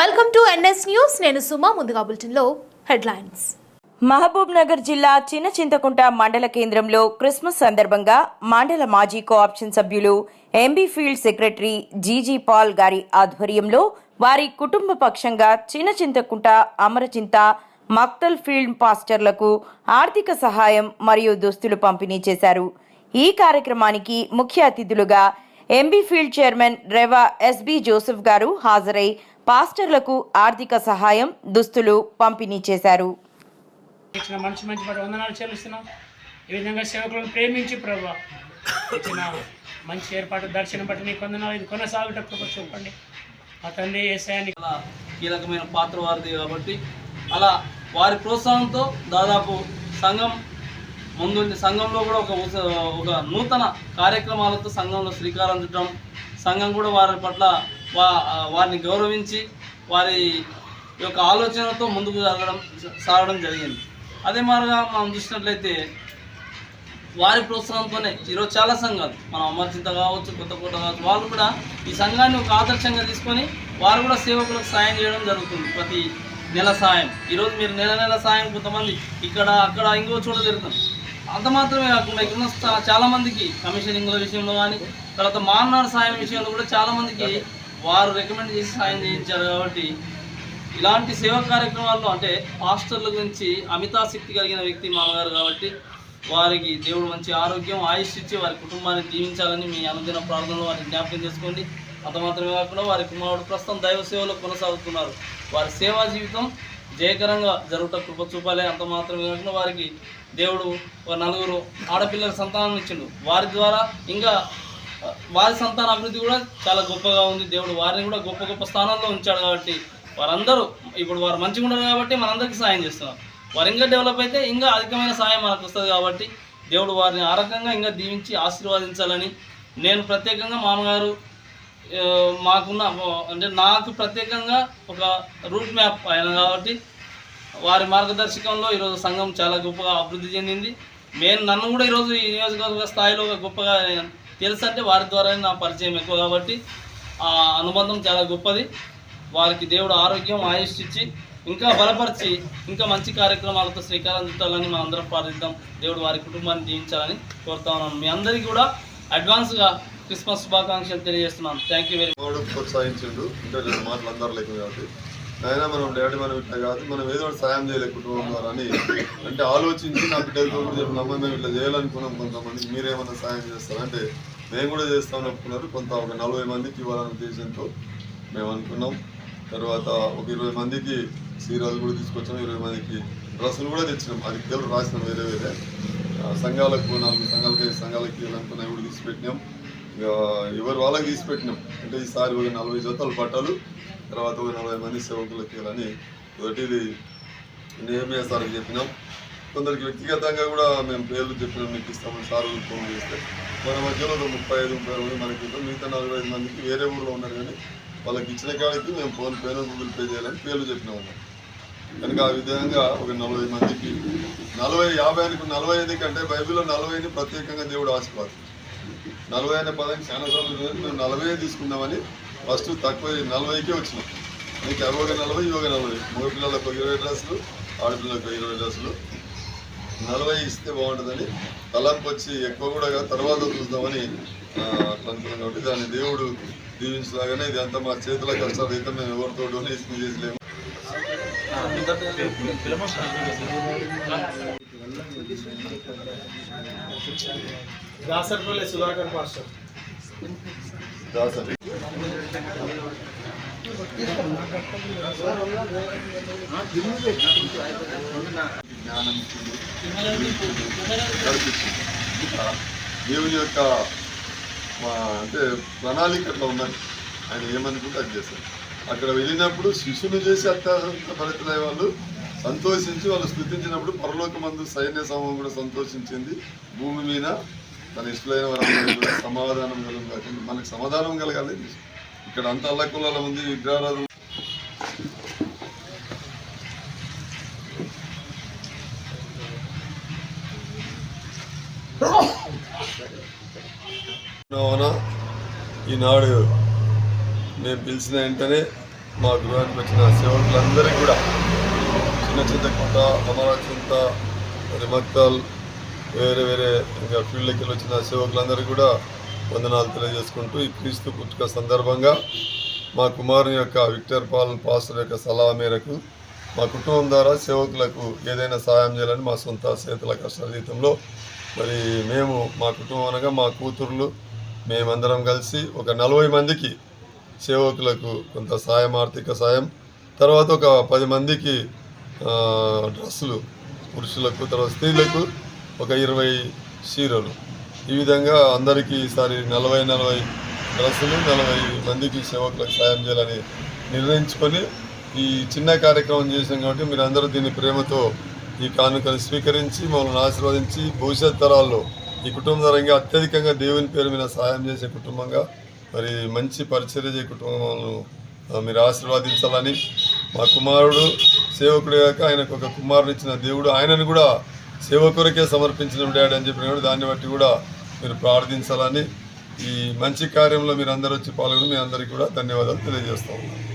Welcome to NS news నేను సుమా ముందుగా బులెటిన్లో హెడ్లైన్స్ మహబూబ్ నగర్ జిల్లా చిన్న చింతకుంట మండల కేంద్రంలో క్రిస్మస్ సందర్భంగా మండల మాజీ కోఆప్షన్ సభ్యులు MB field secretary GG Paul గారి ఆధ్వర్యంలో వారి కుటుంబ పక్షంగా చిన్న చింతకుంట అమరచింత మక్తల్ ఫీల్డ్ పాస్టర్లకు ఆర్థిక సహాయం మరియు దుస్తులు పంపిణీ చేశారు. ఈ కార్యక్రమానికి ముఖ్య అతిథులుగా MB field chairman Rev SB Joseph గారు హాజరై పాస్టర్లకు ఆర్థిక సహాయం దుస్తులు పంపిణీ చేశారు. ఇచ్చిన మంచి మంచి వందనాలు చెల్లిస్తున్నాం. ఈ విధంగా సేవకులను ప్రేమించి ప్రభా ఇచ్చిన మంచి ఏర్పాటు దర్శనం బట్టి నీకు వందనాలు. ఇది కొనసాగుట కృప చూపండి. ఆ తండ్రి ఏసాయానికి చాలా కీలకమైన పాత్ర వారిది కాబట్టి అలా వారి ప్రోత్సాహంతో దాదాపు సంఘం ముందుండి సంఘంలో కూడా ఒక ఒక నూతన కార్యక్రమాలతో సంఘంలో శ్రీకారం చుట్టడం సంఘం కూడా వారి పట్ల వా వారిని గౌరవించి వారి యొక్క ఆలోచనతో ముందుకు సాగడం సాగడం జరిగింది. అదే మాదిరిగా మనం చూసినట్లయితే వారి ప్రోత్సాహంతోనే ఈరోజు చాలా సంఘాలు మనం అమర్చింత కావచ్చు కొత్తకోట కావచ్చు వాళ్ళు కూడా ఈ సంఘాన్ని ఒక ఆదర్శంగా తీసుకొని వారు కూడా సేవకులకు సాయం చేయడం జరుగుతుంది ప్రతి నెల సాయం. ఈరోజు మీరు నెల నెల సాయం కొంతమంది ఇక్కడ అక్కడ ఇంకో చోట జరుగుతుంది. అంత మాత్రమే కాకుండా ఇక్కడ ఉన్న చాలా మందికి కమిషనింగ్ల విషయంలో కానీ తర్వాత మాన్నాడు సాయం విషయంలో కూడా చాలా మందికి వారు రికమెండ్ చేసి సాయం చేయించారు కాబట్టి ఇలాంటి సేవా కార్యక్రమాల్లో అంటే పాస్టర్ల గురించి అమితాశక్తి కలిగిన వ్యక్తి మామగారు కాబట్టి వారికి దేవుడు మంచి ఆరోగ్యం ఆయుష్ ఇచ్చి వారి కుటుంబాన్ని దీవించాలని మీ అనుదిన ప్రార్థనలో వారిని జ్ఞాపకం చేసుకోండి. అంత మాత్రమే కాకుండా వారి కుమారుడు ప్రస్తుతం దైవ సేవలో కొనసాగుతున్నారు. వారి సేవా జీవితం జయకరంగా జరుగుట కృప చూపాలి అంత మాత్రమే కాకుండా వారికి దేవుడు నలుగురు ఆడపిల్లల సంతానం ఇచ్చిండు. వారి ద్వారా ఇంకా వారి సంతాన అభివృద్ధి కూడా చాలా గొప్పగా ఉంది. దేవుడు వారిని కూడా గొప్ప గొప్ప స్థానాల్లో ఉంచాడు కాబట్టి వారందరూ ఇప్పుడు వారు మంచిగా ఉన్నారు కాబట్టి మనందరికీ సాయం చేస్తున్నారు. వారు ఇంకా డెవలప్ అయితే ఇంకా అధికమైన సాయం మనకు వస్తుంది కాబట్టి దేవుడు వారిని ఆ రకంగా ఇంకా దీవించి ఆశీర్వదించాలని నేను ప్రత్యేకంగా మామగారు మాకున్న అంటే నాకు ప్రత్యేకంగా ఒక రూట్ మ్యాప్ ఆయన కాబట్టి వారి మార్గదర్శకంలో ఈరోజు సంఘం చాలా గొప్పగా అభివృద్ధి చెందింది. నేను నన్ను కూడా ఈరోజు ఈ నియోజకవర్గ స్థాయిలో గొప్పగా తెలుసు అంటే వారి ద్వారానే నా పరిచయం ఎక్కువ కాబట్టి ఆ అనుబంధం చాలా గొప్పది. వారికి దేవుడు ఆరోగ్యం ఆయుష్ ఇచ్చి ఇంకా బలపరిచి ఇంకా మంచి కార్యక్రమాలతో శ్రీకారం చుట్టాలని మనం అందరం ప్రార్థిద్దాం. దేవుడు వారి కుటుంబాన్ని దీవించాలని కోరుతా ఉన్నాను మీ అందరికీ కూడా అడ్వాన్స్గా క్రిస్మస్ శుభాకాంక్షలు తెలియజేస్తున్నాను థ్యాంక్ యూ వెరీ వాడు ప్రోత్సహించిండు. అంటే రెండు మాటలు అందరు లేకు కాబట్టి. అయినా మనం డాడీ మనం ఇట్లా కాదు మనం ఏదో ఒకటి సాయం చేయలేక కుటుంబం ద్వారా అని. అంటే ఆలోచించి నా బిడ్డలతో కూడా మేము ఇట్లా చేయాలనుకున్నాం కొంతమంది మీరేమన్నా సాయం చేస్తారా? అంటే మేము కూడా చేస్తామని అనుకున్నారు కొంత ఒక నలభై మందికి ఇవ్వాలనే ఉద్దేశంతో మేము అనుకున్నాం. తర్వాత ఒక ఇరవై మందికి సీరాలు కూడా తీసుకొచ్చాం ఇరవై మందికి డ్రెస్సులు కూడా తెచ్చినాం. అది పేరు రాసినాం వేరే వేరే. సంఘాలకు నాలుగు సంఘాలకి సంఘాలకి అనుకున్నవి కూడా తీసి పెట్టినాం ఎవరు వాళ్ళకి తీసి పెట్టినాం. అంటే ఈసారి ఒక నలభై జతలు పట్టాలు తర్వాత ఒక నలభై మంది సేవకులకి అని ఒకటి ఇది సార్కి చెప్పినాం. కొందరికి వ్యక్తిగతంగా కూడా మేము పేర్లు చెప్పినాం మీకు ఇస్తామని సార్ ఫోన్ చేస్తే. మన మధ్యలో ఒక ముప్పై ఐదు ముప్పై మంది మనకి ఇద్దాం మిగతా నలభై ఐదు మందికి వేరే ఊళ్ళో ఉన్నారు కానీ వాళ్ళకి ఇచ్చిన కాడికి మేము ఫోన్ పేను గూగుల్ పే చేయాలని పేర్లు చెప్పినాం కనుక ఆ విధంగా ఒక నలభై మందికి నలభై యాభై అనుకు నలభై ఐదు కంటే బైబిల్లో నలభైని ప్రత్యేకంగా దేవుడు ఆశీర్వాదం నలభై అనే పదానికి చాలా సార్లు మేము నలభై తీసుకుందామని ఫస్ట్ తక్కువ నలభైకే వచ్చినాం. నీకు అరవై ఒక నలభై ఇవి ఒక నలభై. మగ పిల్లలకు ఒక ఇరవై డ్రెస్సులు ఆడపిల్లలకు ఒక ఇరవై డ్రెస్సులు. నలభై ఇస్తే బాగుంటుందని తలంపు వచ్చి ఎక్కువ కూడా తర్వాత చూద్దామని అట్లా అనుకున్నాం కాబట్టి దాన్ని దేవుడు దీవించలాగానే ఇది అంతా మా చేతుల కష్టాలు అయితే మేము ఎవరితో డొనేషన్ చేసలేము. దాసర్పల్లి సుధాకర్ మాస్టర్ జ్ఞానం దేవుని యొక్క అంటే ప్రణాళిక అట్లా ఉన్నది. ఆయన ఏమనుకుంటే అది చేస్తారు. అక్కడ వెళ్ళినప్పుడు శిశువును చేసి అత్యంత ఫలితలయ్యే వాళ్ళు సంతోషించి వాళ్ళు స్థుతించినప్పుడు పరలోకమందు సైన్య సమూహం కూడా సంతోషించింది. భూమి మీద తన ఇష్టమైన వారందరూ కూడా సమాధానం కలగాలి మనకు సమాధానం కలగాలి. ఇక్కడ అంత అల్లకులాల ఉంది విగ్రహారాధన ఈనాడు నేను పిలిచిన వెంటనే మా గృహానికి వచ్చిన సేవకులందరికీ కూడా చిన్న చింతకుంట అమరాచింత రిమక్కల్ వేరే వేరే ఇంకా ఫీల్డ్కి వచ్చిన సేవకులందరికీ కూడా వందనాలు తెలియజేసుకుంటూ ఈ క్రీస్తు పుట్టుక సందర్భంగా మా కుమారుని యొక్క విక్టర్ పాల్ పాస్టర్ యొక్క సలహా మేరకు మా కుటుంబం ద్వారా సేవకులకు ఏదైనా సహాయం చేయాలని మా సొంత చేతుల కష్టాతీతంలో మరి మేము మా కుటుంబం అనగా మా కూతుర్లు మేమందరం కలిసి ఒక నలభై మందికి సేవకులకు కొంత సాయం ఆర్థిక సాయం తర్వాత ఒక పది మందికి డ్రెస్సులు పురుషులకు తర్వాత స్త్రీలకు ఒక ఇరవై చీరలు. ఈ విధంగా అందరికీ ఈసారి నలభై నలభై డ్రెస్సులు నలభై మందికి సేవకులకు సాయం చేయాలని నిర్ణయించుకొని ఈ చిన్న కార్యక్రమం చేసాం కాబట్టి మీరు అందరూ దీన్ని ప్రేమతో ఈ కానుకను స్వీకరించి మమ్మల్ని ఆశీర్వదించి భవిష్యత్ తరాల్లో ఈ కుటుంబ తరంగా అత్యధికంగా దేవుని పేరు మీద సహాయం చేసే కుటుంబంగా మరి మంచి పరిచర్య చేసే కుటుంబాలను మీరు ఆశీర్వదించాలని మా కుమారుడు సేవకుడు కాక ఆయనకు ఒక కుమారుడు ఇచ్చిన దేవుడు ఆయనను కూడా సేవకురకే సమర్పించిన డాడీ అని చెప్పిన కూడా దాన్ని బట్టి కూడా మీరు ప్రార్థించాలని ఈ మంచి కార్యంలో మీరు అందరూ వచ్చి పాల్గొని మీ అందరికీ కూడా ధన్యవాదాలు తెలియజేస్తా ఉన్నాను